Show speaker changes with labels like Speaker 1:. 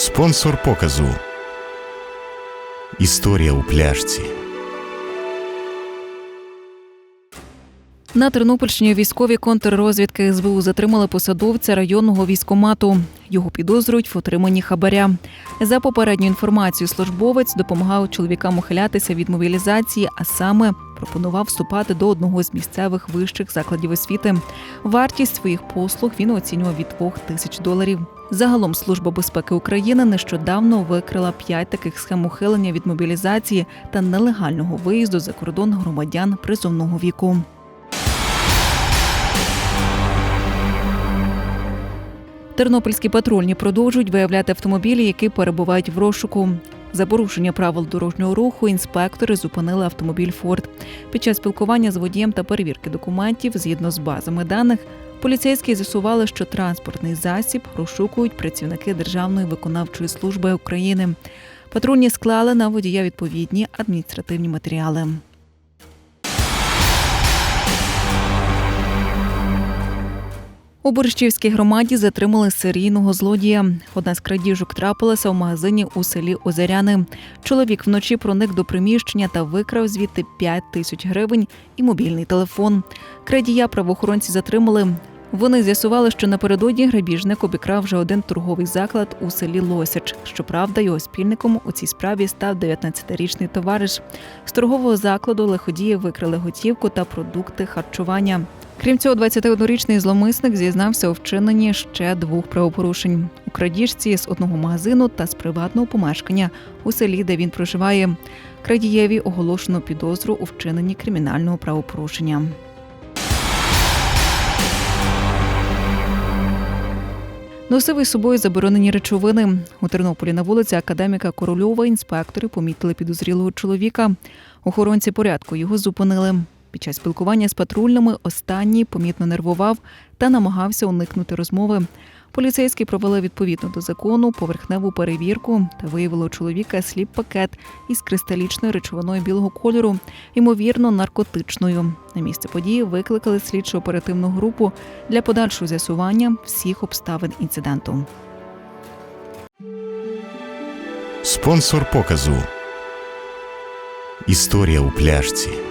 Speaker 1: Спонсор показу. Історія у пляшці.
Speaker 2: На Тернопільщині військові контррозвідки СБУ затримали посадовця районного військомату. Його підозрюють в отриманні хабаря. За попередньою інформацією, службовець допомагав чоловікам ухилятися від мобілізації, а саме пропонував вступати до одного з місцевих вищих закладів освіти. Вартість своїх послуг він оцінював від 2 тисяч доларів. Загалом Служба безпеки України нещодавно викрила п'ять таких схем ухилення від мобілізації та нелегального виїзду за кордон громадян призовного віку. Тернопільські патрульні продовжують виявляти автомобілі, які перебувають в розшуку. За порушення правил дорожнього руху інспектори зупинили автомобіль Форд. Під час спілкування з водієм та перевірки документів згідно з базами даних, поліцейські з'ясували, що транспортний засіб розшукують працівники Державної виконавчої служби України. Патрульні склали на водія відповідні адміністративні матеріали. У Борщівській громаді затримали серійного злодія. Одна з крадіжок трапилася в магазині у селі Озеряни. Чоловік вночі проник до приміщення та викрав звідти 5 тисяч гривень і мобільний телефон. Крадія правоохоронці затримали. Вони з'ясували, що напередодні грабіжник обікрав вже один торговий заклад у селі Лосяч. Щоправда, його спільником у цій справі став 19-річний товариш. З торгового закладу лиходії викрили готівку та продукти харчування. Крім цього, 21-річний зломисник зізнався у вчиненні ще двох правопорушень у крадіжці з одного магазину та з приватного помешкання у селі, де він проживає. Крадієві оголошено підозру у вчиненні кримінального правопорушення. Носив із собою заборонені речовини. У Тернополі на вулиці Академіка Корольова інспектори помітили підозрілого чоловіка. Охоронці порядку його зупинили. Під час спілкування з патрульними останній помітно нервував та намагався уникнути розмови. Поліцейські провели відповідно до закону поверхневу перевірку та виявили у чоловіка сліп пакет із кристалічною речовиною білого кольору, ймовірно, наркотичною. На місце події викликали слідчо оперативну групу для подальшого з'ясування всіх обставин інциденту.
Speaker 1: Спонсор показу. Історія у пляшці.